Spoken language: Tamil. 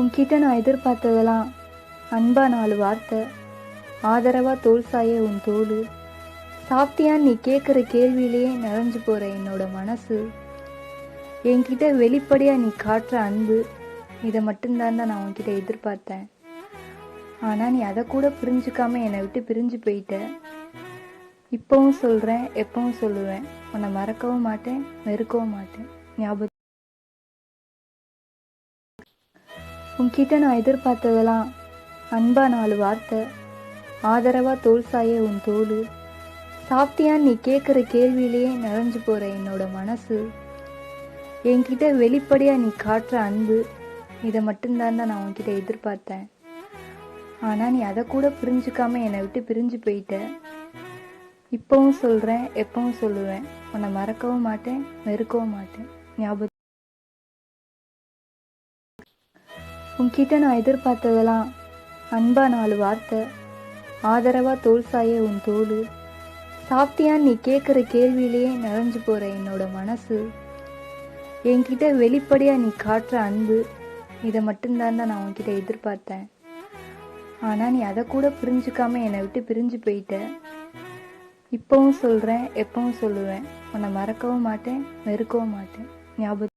உன்கிட்ட நான் எதிர்பார்த்ததெல்லாம் அன்பா நாலு வார்த்தை. ஆதரவா தோல் சாய உன் தோல் சாப்பிட்டியான்னு நீ கேட்குற கேள்வியிலேயே நிறைஞ்சு போற என்னோட மனசு. என்கிட்ட வெளிப்படையா நீ காட்டுற அன்பு இதை மட்டும்தான் தான் நான் உன்கிட்ட எதிர்பார்த்தேன். ஆனால் நீ அதை கூட புரிஞ்சுக்காம என்னை விட்டு பிரிஞ்சு போயிட்ட. இப்பவும் சொல்கிறேன் எப்பவும் சொல்லுவேன். உன்னை மறக்கவும் மாட்டேன் வெறுக்கவும் மாட்டேன். ஞாபகம் உன்கிட்ட நான் எதிர்பார்த்ததெல்லாம் அன்பா நாலு வார்த்தை. ஆதரவா தோல் சாய உன் தோல் சாப்பிட்டியான்னு நீ கேட்குற கேள்வியிலேயே நிறைஞ்சு போற என்னோட மனசு. என்கிட்ட வெளிப்படையா நீ காட்டுற அன்பு இதை மட்டும்தான் தான் நான் உன்கிட்ட எதிர்பார்த்தேன். ஆனால் நீ அதை கூட புரிஞ்சுக்காம என்னை விட்டு பிரிஞ்சு போயிட்ட. இப்பவும் சொல்கிறேன் எப்பவும் சொல்லுவேன். உன்னை மறக்கவும் மாட்டேன் வெறுக்கவும் மாட்டேன். ஞாபகம் உன்கிட்ட நான் எதிர்பார்த்ததெல்லாம் அன்பா நாலு வார்த்தை. ஆதரவா தோல் சாய உன் தோல் சாப்பிட்டியான்னு நீ கேட்குற கேள்வியிலேயே நிறைஞ்சு போற என்னோட மனசு. என்கிட்ட வெளிப்படையா நீ காட்டுற அன்பு இதை மட்டும்தான் தான் நான் உன்கிட்ட எதிர்பார்த்தேன். ஆனால் நீ அதை கூட புரிஞ்சுக்காம என்னை விட்டு பிரிஞ்சு போயிட்ட. இப்பவும் சொல்கிறேன் எப்பவும் சொல்லுவேன். உன்னை மறக்கவும் மாட்டேன் வெறுக்கவும் மாட்டேன். ஞாபகம்